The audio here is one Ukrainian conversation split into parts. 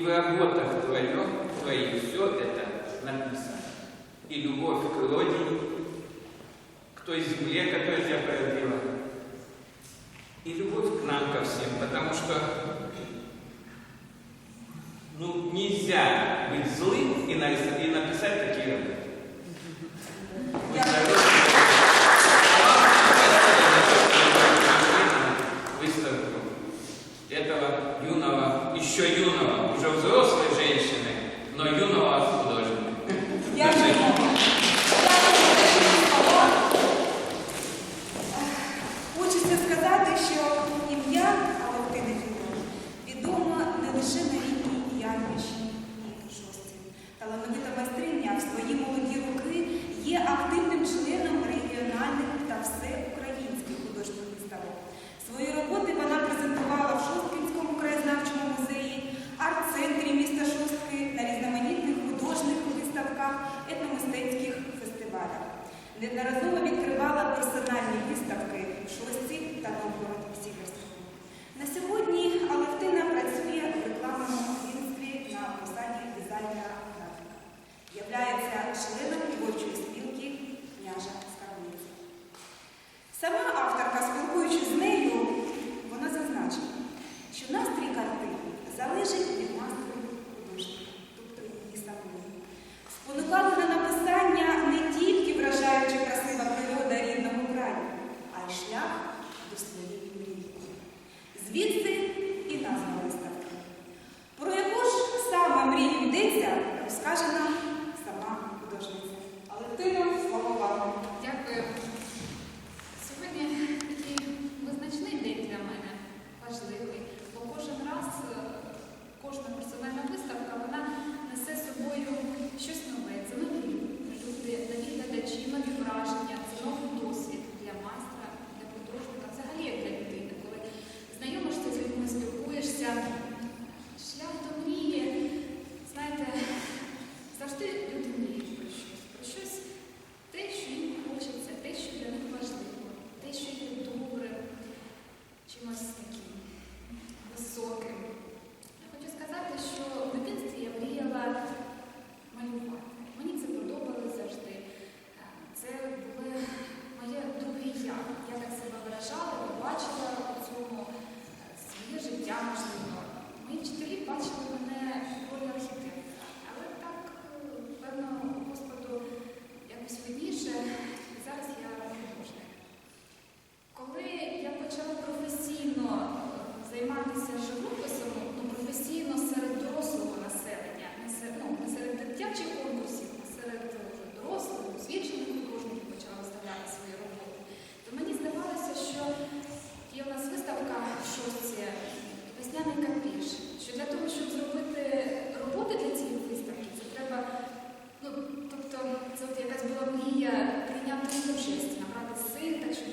И в работах твоих, твоих все это написано. И любовь к Лодине, к той земле, которую я породила, и любовь к нам ко всем, потому что ну, нельзя быть злым и нарисовать Хочеться сказати, що ім'я Алевтини Філон відомо не лише на рідній Ярміші і Шості. Таламенита майстриня в свої молоді роки є активним членом регіональних та все. можливість набрати сил, так що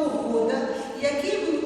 не була погода, який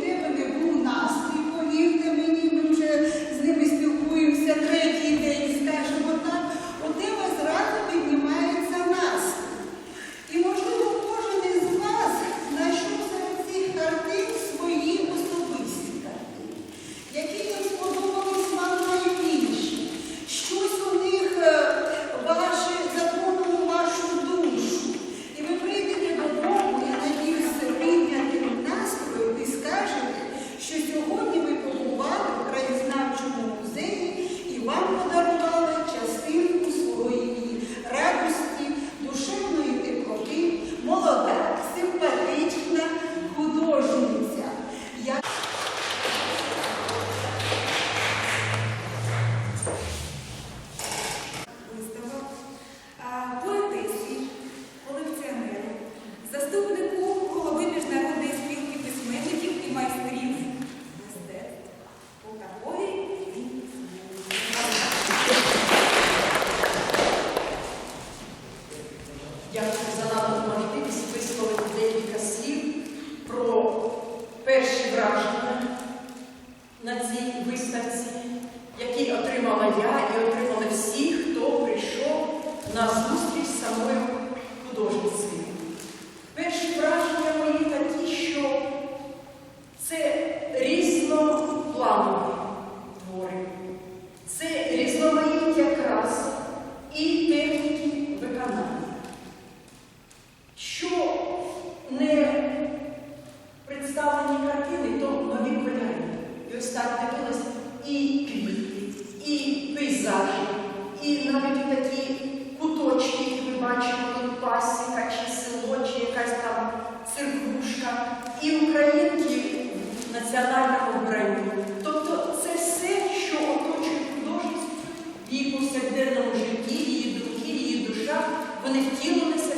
душа, вони втілилися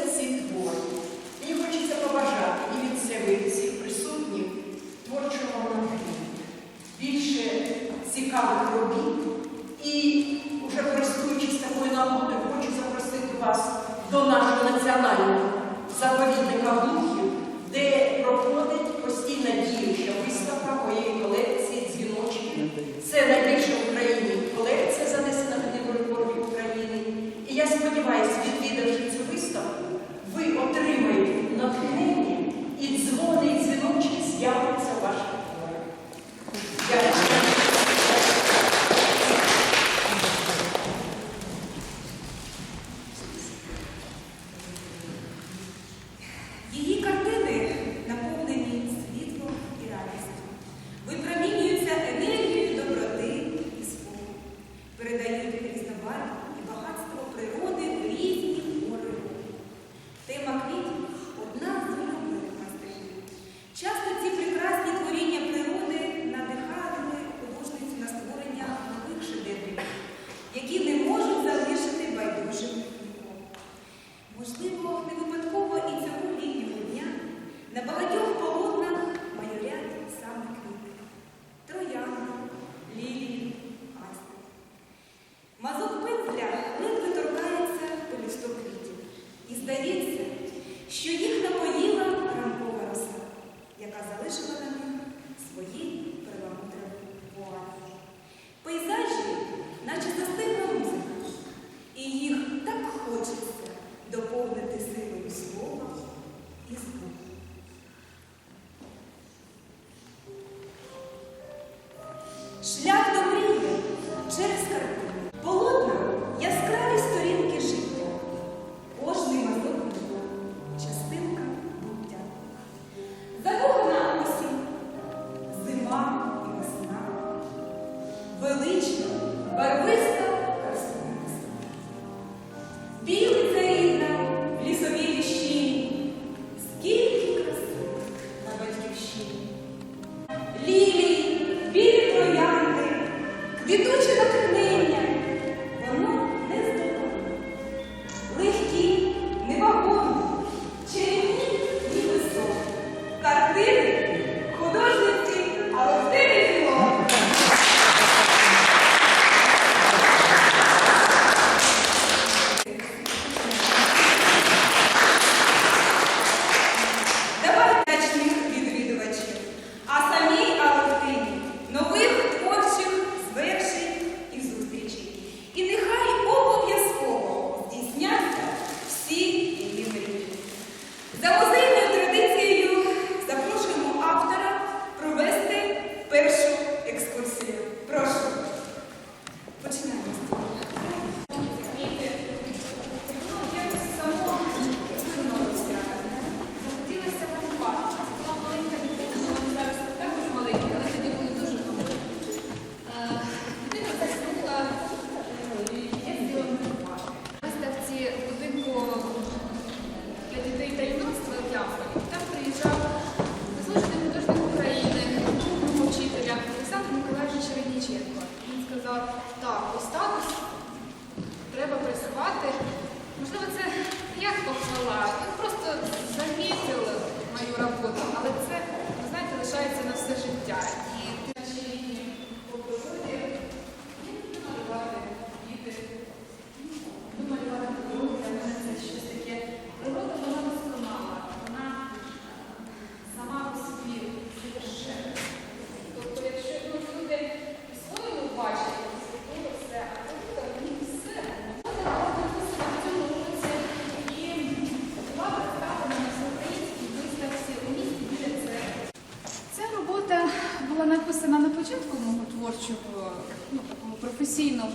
творчого, ну, такого професійного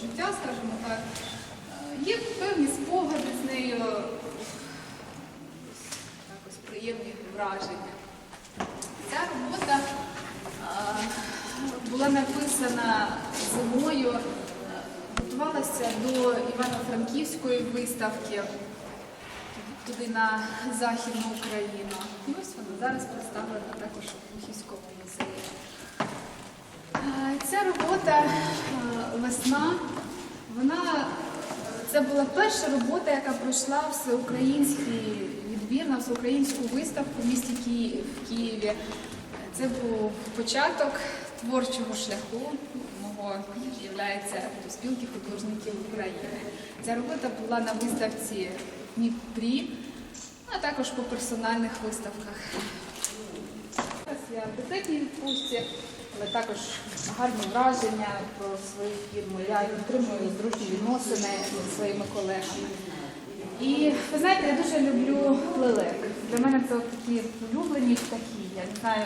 життя, скажімо так, е, є певні спогади з нею, якось приємні враження. Ця робота е, була написана зимою, е, готувалася до Івано-Франківської виставки туди на Західну Україну. І ось вона зараз представлена також у Бухівському музеї. Ця робота е, весна, вона це була перша робота, яка пройшла всеукраїнський відбір на всеукраїнську виставку в місті Київ, в Києві. Це був початок творчого шляху мого, як є спілки художників України. Ця робота була на виставці в Дніпрі, а також по персональних виставках. Зараз я в декретній відпустці, але також гарні враження про свою фірму. Я підтримую дружні відносини зі своїми колегами. І ви знаєте, я дуже люблю лелек. Для мене це такі улюблені такі. Я не знаю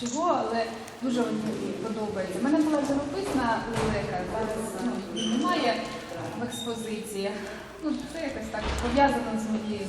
чого, але дуже мені подобаються. У мене була живописна лелека, зараз ну, немає в експозиції. Ну, це якось так пов'язано з моєю